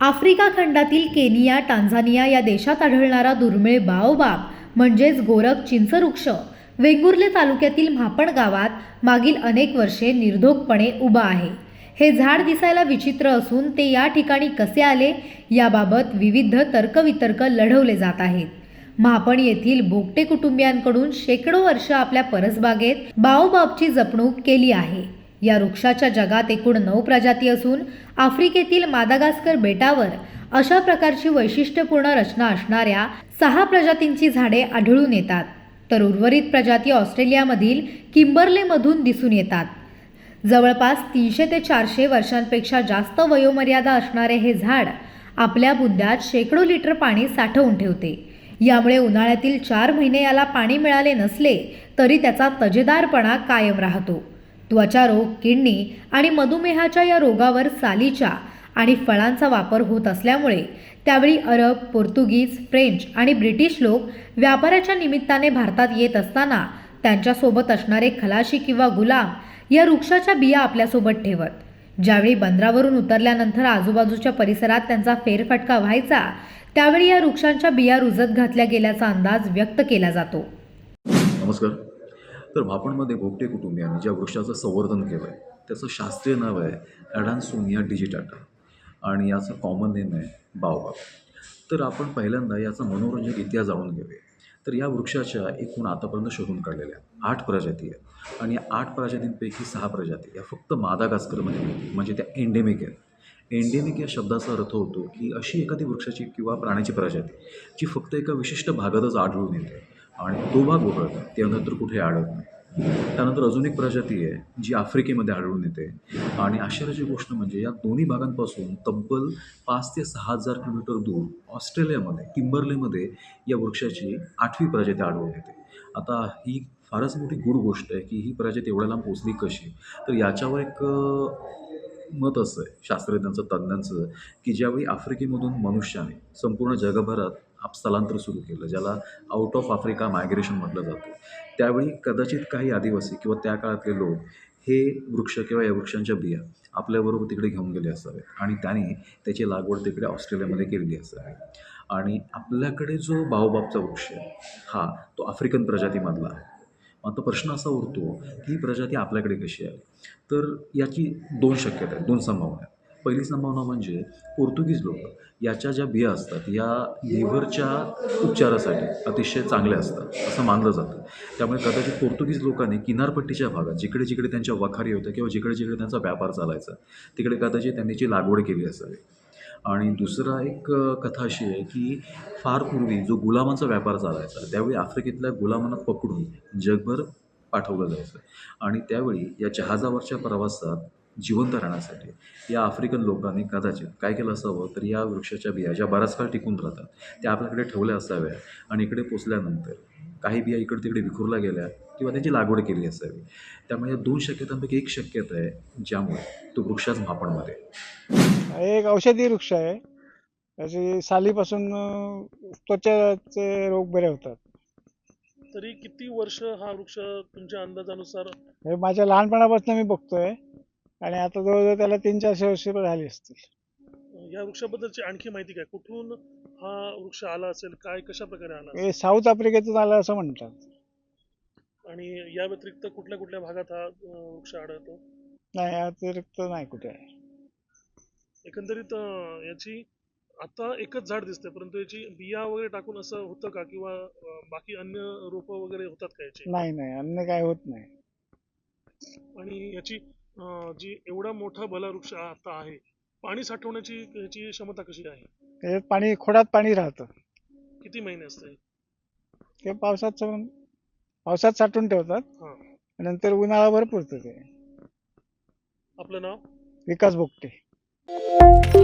Africa खंडातील Kenya Tanzania या देशात आढळणारा दुर्मिळ बाओबाब म्हणजेच गोरख चिंचवृक्ष वेंगुर्ले तालुक्यातील म्हापण गावात मागील अनेक वर्षे निर्धोकपणे उभा आहे. हे झाड दिसायला विचित्र असून ते या ठिकाणी कसे आले याबाबत विविध तर्कवितर्क लढवले जात आहेत. महापण येथील भोगटे कुटुंबियांकडून शेकडो वर्ष आपल्या परसबागेत बाओबाबची जपणूक केली आहे. या वृक्षाच्या जगात एकूण नऊ प्रजाती असून आफ्रिकेतील मादागास्कर बेटावर अशा प्रकारची वैशिष्ट्यपूर्ण रचना असणाऱ्या सहा प्रजातींची झाडे आढळून येतात. तर उर्वरित प्रजाती ऑस्ट्रेलियामधील किंबर्लेमधून दिसून येतात. जवळपास तीनशे ते चारशे वर्षांपेक्षा जास्त वयोमर्यादा असणारे हे झाड आपल्या बुंद्यात शेकडो लिटर पाणी साठवून ठेवते. यामुळे उन्हाळ्यातील चार महिने याला पाणी मिळाले नसले तरी त्याचा तजेदारपणा कायम राहतो. त्वचारोग किडनी आणि मधुमेहाच्या या रोगावर सालीच्या आणि फळांचा वापर होत असल्यामुळे त्यावेळी अरब पोर्तुगीज फ्रेंच आणि ब्रिटिश लोक व्यापाराच्या निमित्ताने भारतात येत असताना त्यांच्यासोबत असणारे खलाशी किंवा गुलाम या वृक्षाच्या बिया आपल्यासोबत ठेवत. ज्यावेळी बंदरावरून उतरल्यानंतर आजूबाजूच्या परिसरात त्यांचा फेरफटका व्हायचा त्यावेळी या वृक्षांच्या बिया रुजत घातल्या गेल्याचा अंदाज व्यक्त केला जातो. नमस्कार. तर भापणमध्ये भोगटे कुटुंबियांनी ज्या वृक्षाचं संवर्धन केलं आहे त्याचं शास्त्रीय नाव आहे ॲडान्सोनिया डिजिटाटा. आणि याचं कॉमन नेम आहे बावबाब तर आपण पहिल्यांदा याचा मनोरंजक इतिहास जाणून घेऊया. तर या वृक्षाच्या एकूण आतापर्यंत शोधून काढलेल्या आठ प्रजाती आहेत. आणि या आठ प्रजातींपैकी सहा प्रजाती या फक्त मादागास्करमध्ये म्हणजे त्या एंडेमिक आहेत. एंडेमिक या शब्दाचा अर्थ होतो की अशी एखादी वृक्षाची किंवा प्राण्याची प्रजाती जी फक्त एका विशिष्ट भागातच आढळून येते. आणि तो भाग वगळता त्यानंतर कुठे आढळत नाही. त्यानंतर अजून एक प्रजाती आहे जी आफ्रिकेमध्ये आढळून येते. आणि आश्चर्याची गोष्ट म्हणजे या दोन्ही भागांपासून तब्बल पाच ते सहा हजार किलोमीटर दूर ऑस्ट्रेलियामध्ये किंबर्लेमध्ये या वृक्षाची आठवी प्रजाती आढळून येते. आता ही फारच मोठी गूढ गोष्ट आहे की ही प्रजाती एवढ्या लांब पोचली कशी? तर याच्यावर एक मत असं आहे शास्त्रज्ञांचं तज्ज्ञांचं की ज्यावेळी आफ्रिकेमधून मनुष्याने संपूर्ण जगभरात आप स्थलांतर सुरू केलं ज्याला आउट ऑफ आफ्रिका मायग्रेशन म्हटलं जातं त्यावेळी कदाचित काही आदिवासी किंवा त्या काळातले लोक हे वृक्ष किंवा या वृक्षांच्या बिया आपल्याबरोबर तिकडे घेऊन गेले असावेत आणि त्याने त्याची लागवड तिकडे ऑस्ट्रेलियामध्ये केलेली असावी. आणि आपल्याकडे जो बाओबाबचा वृक्ष आहे हा तो आफ्रिकन प्रजातीमधला आहे. आता प्रश्न असा उरतो की ही प्रजाती आपल्याकडे कशी आहे? तर याची दोन शक्यता आहेत दोन संभावना आहेत. पहिली संभावना म्हणजे पोर्तुगीज लोक याच्या ज्या बिया असतात या लिव्हरच्या उपचारासाठी अतिशय चांगल्या असतात असं मानलं जातं. त्यामुळे कदाचित पोर्तुगीज लोकांनी किनारपट्टीच्या भागात जिकडे जिकडे त्यांच्या वखारी होत्या किंवा जिकडे जिकडे त्यांचा व्यापार चालायचा तिकडे कदाचित त्यांनी जी लागवड केली असावी आणि दुसरा एक कथा अशी आहे की फार पूर्वी जो गुलामांचा व्यापार चालायचा त्यावेळी आफ्रिकेतल्या गुलामांना पकडून जगभर पाठवलं जायचं. आणि त्यावेळी या जहाजावरच्या प्रवासात जिवंत राहण्यासाठी या आफ्रिकन लोकांनी कदाचित काय केलं असावं? तर या वृक्षाच्या बिया ज्या बराच काळ टिकून राहतात त्या आपल्याकडे ठेवल्या असाव्या आणि इकडे पोचल्यानंतर काही बिया इकडे तिकडे विखुरल्या गेल्या किंवा त्याची लागवड केली असावी. त्यामुळे या दोन शक्यतांपैकी एक शक्यता आहे ज्यामुळे तो वृक्षाच भापणमध्ये आहे. एक औषधी वृक्ष आहे. त्याची सालीपासून त्वचेचे रोग बरे होतात. तरी किती वर्ष हा वृक्ष तुमच्या अंदाजानुसार? हे माझ्या लहानपणापासून मी बघतोय. आणि आता जवळजवळ त्याला तीन चारशे वर्ष झाली असतील. या वृक्षाबद्दलची आणखी माहिती काय? कुठून हा वृक्ष आला असेल? काय कशा प्रकारे आला असेल? हे साऊथ आफ्रिकेतून आलं असं म्हणतात. आणि या व्यतिरिक्त कुठल्या कुठल्या भागात हा अं, वृक्ष आढळतो? नाही अतिरिक्त नाही कुठे. आहे एकंदरीत याची आता एकच झाड दिसतंय परंतु याची बिया वगैरे टाकून असं होतं का? किंवा अं, बाकी अन्य रोपं वगैरे होतात का याची? नाही नाही. अन्य काय होत नाही. आणि याची अं, जी एवढा मोठा भला वृक्ष आता आहे पाणी साठवण्याची याची क्षमता कशी आहे? त्याच्यात पाणी खोडात पाणी राहतं. किती महिने असते ते पावसात पावसात साठवून ठेवतात. हा. नंतर उन्हाळाभर पुरतं ते. आपलं नाव? विकास भोगटे Música